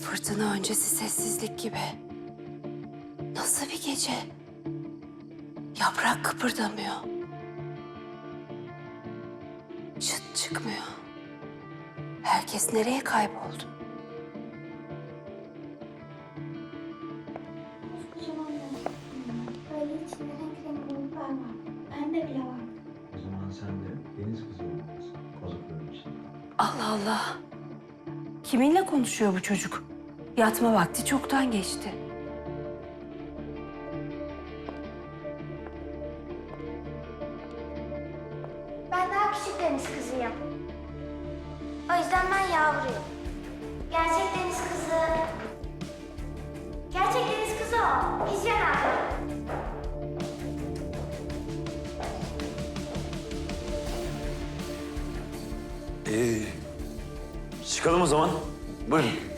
Fırtına öncesi sessizlik gibi. Nasıl bir gece? Yaprak kıpırdamıyor. Çıt çıkmıyor. Herkes nereye kayboldu? Böyle içinde renk renk bulutlar var. Bende bile var. O zaman sen de deniz kızı olmalısın. Kozakların içinde. Allah Allah. Kiminle konuşuyor bu çocuk? Yatma vakti çoktan geçti. Ben daha küçük deniz kızıyım. O yüzden ben yavruyum. Gerçek deniz kızı... Gerçek deniz kızı o. Hicran abla. Ee, çıkalım o zaman. Buyurun.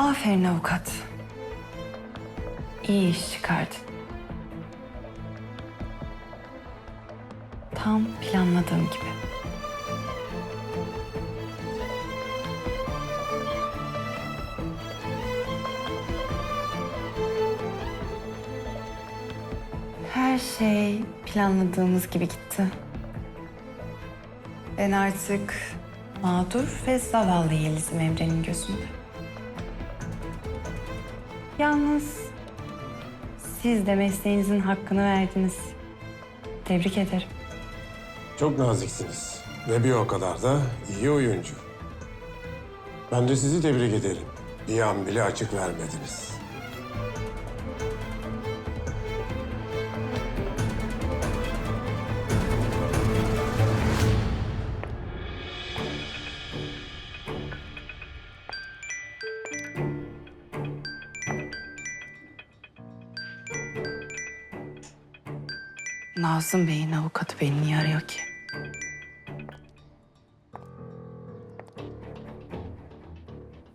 Aferin avukat. İyi iş çıkardın. Tam planladığım gibi. Her şey planladığımız gibi gitti. Ben artık mağdur ve zavallı Yeliz'im Emre'nin gözünde. Yalnız siz de mesleğinizin hakkını verdiniz. Tebrik ederim. Çok naziksiniz ve bir o kadar da iyi oyuncu. Ben de sizi tebrik ederim. Bir an bile açık vermediniz. Nazım Bey'in avukatı beni niye arıyor ki?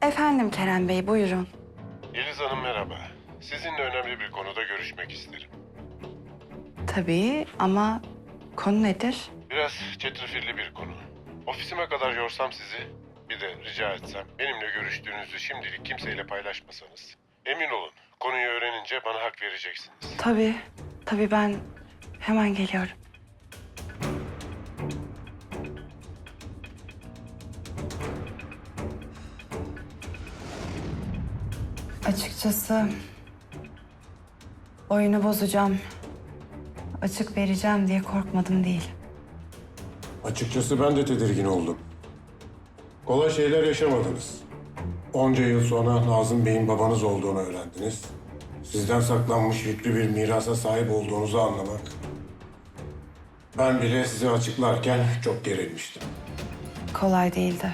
Efendim Kerem Bey, buyurun. Yeliz Hanım merhaba. Sizinle önemli bir konuda görüşmek isterim. Tabii ama konu nedir? Biraz çetrefilli bir konu. Ofisime kadar yorsam sizi, bir de rica etsem benimle görüştüğünüzü şimdilik kimseyle paylaşmasanız. Emin olun, konuyu öğrenince bana hak vereceksiniz. Tabii, tabii ben hemen geliyorum. Açıkçası oyunu bozacağım, açık vereceğim diye korkmadım değil. Açıkçası ben de tedirgin oldum. Kolay şeyler yaşamadınız. Onca yıl sonra Nazım Bey'in babanız olduğunu öğrendiniz. Sizden saklanmış yüklü bir mirasa sahip olduğunuzu anlamak. Ben bile size açıklarken çok gerilmiştim. Kolay değildi.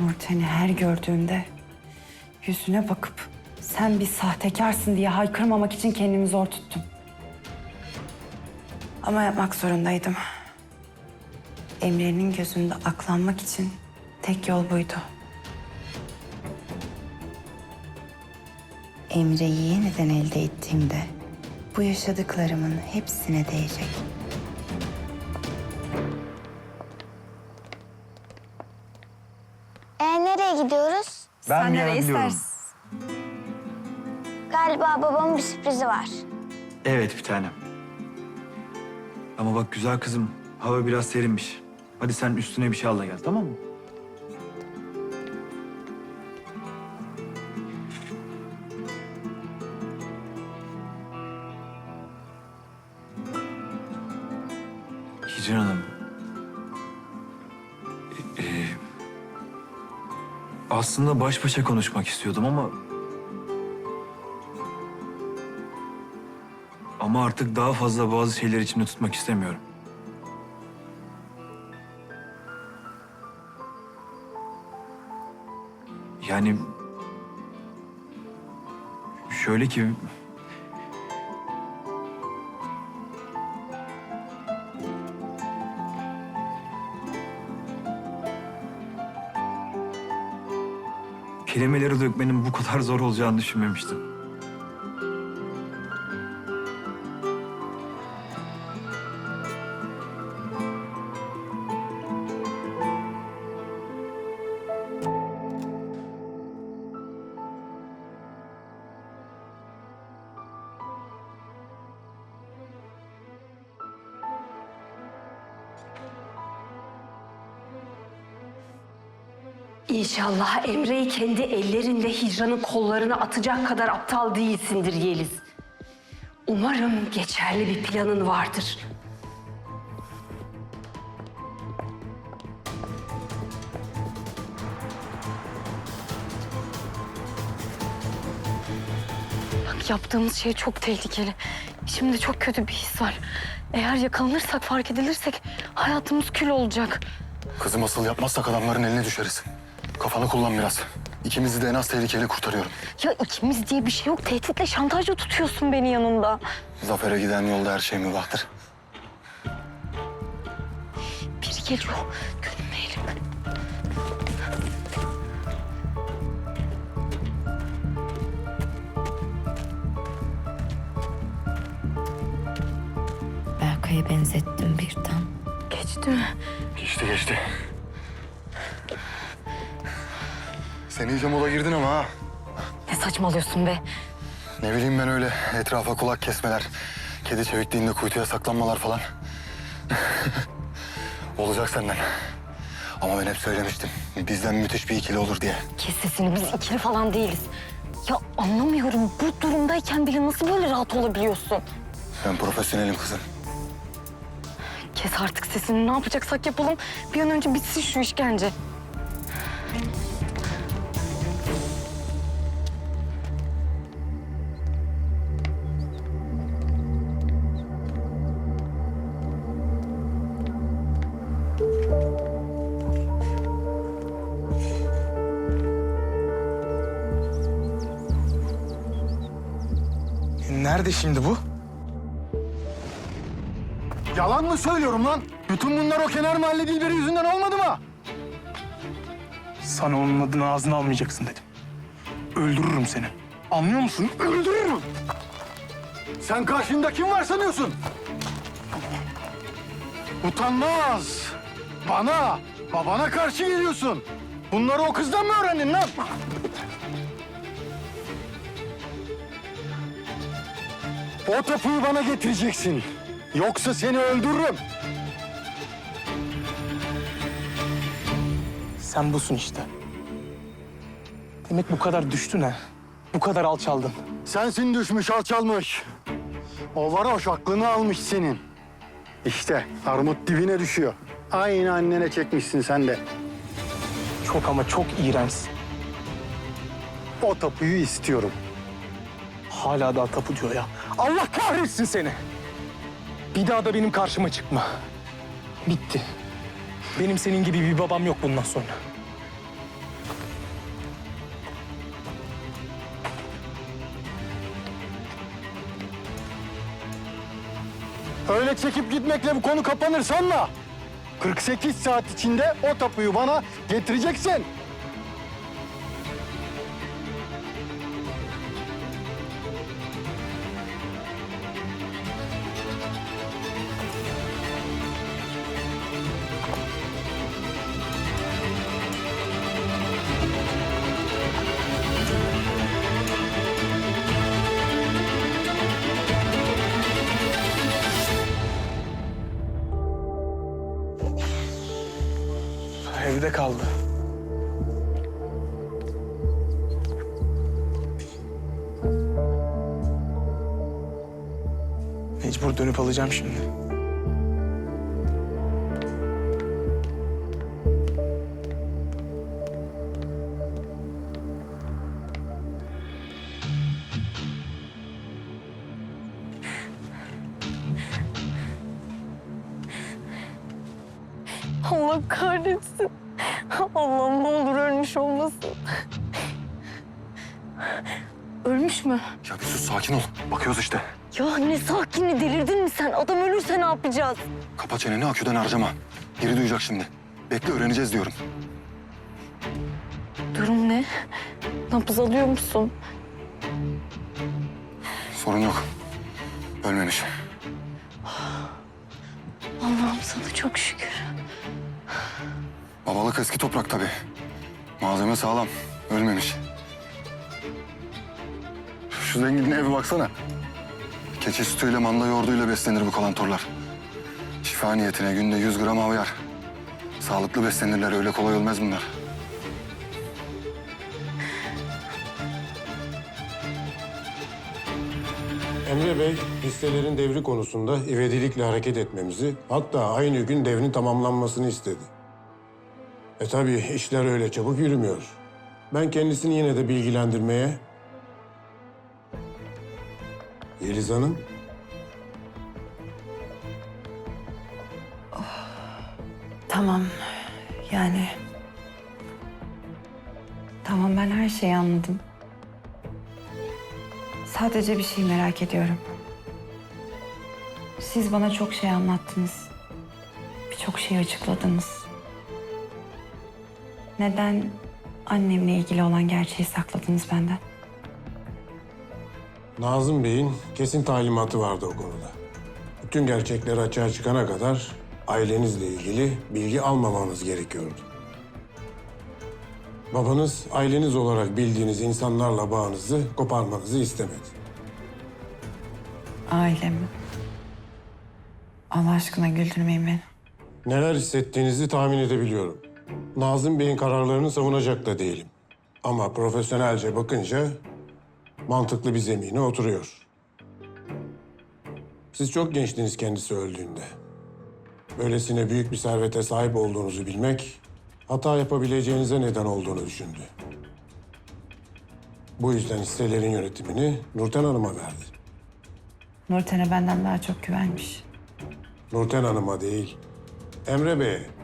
Nurten'i her gördüğümde yüzüne bakıp sen bir sahtekarsın diye haykırmamak için kendimi zor tuttum. Ama yapmak zorundaydım. Emre'nin gözünde aklanmak için tek yol buydu. Emre'yi yeniden elde ettiğimde bu yaşadıklarımın hepsine değecek. E nereye gidiyoruz? Ben bir yer biliyorum. Galiba babamın bir sürprizi var. Evet bir tanem. Ama bak güzel kızım hava biraz serinmiş. Hadi sen üstüne bir şey al da gel tamam mı? Hicran Hanım. e, e, aslında baş başa konuşmak istiyordum ama... Ama artık daha fazla bazı şeyler içimde tutmak istemiyorum. Yani... Şöyle ki... Kelimeleri dökmenin bu kadar zor olacağını düşünmemiştim. İnşallah Emre'yi kendi ellerinle Hicran'ın kollarına atacak kadar aptal değilsindir Yeliz. Umarım geçerli bir planın vardır. Bak yaptığımız şey çok tehlikeli. Şimdi çok kötü bir his var. Eğer yakalanırsak, fark edilirsek hayatımız kül olacak. Kızım asıl yapmazsak adamların eline düşeriz. Kafanı kullan biraz. İkimizi de en az tehlikeli kurtarıyorum. Ya ikimiz diye bir şey yok. Tehditle, şantajla tutuyorsun beni yanında. Zafer'e giden yolda her şey mübahtır. Biri geliyor. Görünmeyelim. Berkay'a benzettim birden. Geçti mi? Geçti geçti. Sen iyice moda girdin ama ha. Ne saçmalıyorsun be? Ne bileyim ben öyle etrafa kulak kesmeler, kedi çevikliğinde kuytuya saklanmalar falan. Olacak senden. Ama ben hep söylemiştim. Bizden müthiş bir ikili olur diye. Kes sesini. Biz ikili falan değiliz. Ya anlamıyorum. Bu durumdayken bile nasıl böyle rahat olabiliyorsun? Ben profesyonelim kızım. Kes artık sesini. Ne yapacaksak yapalım. Bir an önce bitsin şu işkence. Nerede şimdi bu? Yalan mı söylüyorum lan? Bütün bunlar o kenar mahalle dilberi yüzünden olmadı mı? Sana onun adını ağzına almayacaksın dedim. Öldürürüm seni. Anlıyor musun? Öldürürüm. Sen karşında kim var sanıyorsun? Utanmaz. Bana, babana karşı geliyorsun. Bunları o kızdan mı öğrendin lan? O tapuyu bana getireceksin. Yoksa seni öldürürüm. Sen busun işte. Demek bu kadar düştün ha. Bu kadar alçaldın. Sensin düşmüş alçalmış. O varoş aklını almış senin. İşte armut dibine düşüyor. Aynı annene çekmişsin sen de. Çok ama çok iğrençsin. O tapuyu istiyorum. Hala daha tapu diyor ya. Allah kahretsin seni. Bir daha da benim karşıma çıkma. Bitti. Benim senin gibi bir babam yok bundan sonra. Öyle çekip gitmekle bu konu kapanır sanma. 48 saat içinde o tapuyu bana getireceksin. evde kaldı. Mecbur dönüp alacağım şimdi. Allah kahretsin. Allah'ım ne olur ölmüş olmasın. Ölmüş mü? Ya bir sus sakin ol. Bakıyoruz işte. Ya ne sakini delirdin mi sen? Adam ölürse ne yapacağız? Kapa çeneni aküden harcama. Geri duyacak şimdi. Bekle öğreneceğiz diyorum. Durum ne? Nabız alıyor musun? Sorun yok. Ölmemiş. Allah'ım sana çok şükür. Babalık eski toprak tabii. Malzeme sağlam. Ölmemiş. Şu zenginin evi baksana. Keçi sütüyle manda yoğurduyla beslenir bu kalantorlar. Şifa niyetine günde 100 gram havyar. Sağlıklı beslenirler öyle kolay ölmez bunlar. Emre Bey, hisselerin devri konusunda ivedilikle hareket etmemizi, hatta aynı gün devrin tamamlanmasını istedi. E tabii işler öyle çabuk yürümüyor. Ben kendisini yine de bilgilendirmeye... Yeliz Hanım, Tamam. Yani... Tamam ben her şeyi anladım. Sadece bir şey merak ediyorum. Siz bana çok şey anlattınız. Birçok şey açıkladınız. Neden annemle ilgili olan gerçeği sakladınız benden? Nazım Bey'in kesin talimatı vardı o konuda. Bütün gerçekler açığa çıkana kadar ailenizle ilgili bilgi almamanız gerekiyordu. Babanız aileniz olarak bildiğiniz insanlarla bağınızı koparmanızı istemedi. Ailemi. Allah aşkına güldürmeyin beni. Neler hissettiğinizi tahmin edebiliyorum. Nazım Bey'in kararlarını savunacak da değilim. Ama profesyonelce bakınca mantıklı bir zemine oturuyor. Siz çok gençtiniz kendisi öldüğünde. Böylesine büyük bir servete sahip olduğunuzu bilmek, hata yapabileceğinize neden olduğunu düşündü. Bu yüzden hisselerin yönetimini Nurten Hanım'a verdi. Nurten'e benden daha çok güvenmiş. Nurten Hanım'a değil, Emre Bey'e.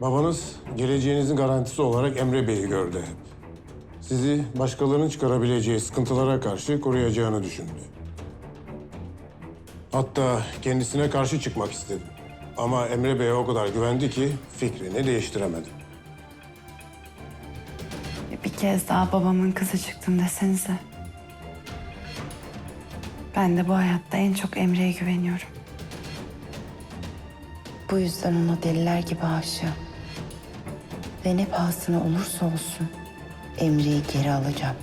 Babanız geleceğinizin garantisi olarak Emre Bey'i gördü hep. Sizi başkalarının çıkarabileceği sıkıntılara karşı koruyacağını düşündü. Hatta kendisine karşı çıkmak istedi. Ama Emre Bey'e o kadar güvendi ki fikrini değiştiremedi. Bir kez daha babamın kızı çıktım desenize. Ben de bu hayatta en çok Emre'ye güveniyorum. Bu yüzden ona deliler gibi aşığım. Ve ne pahasına olursa olsun Emre'yi geri alacağım.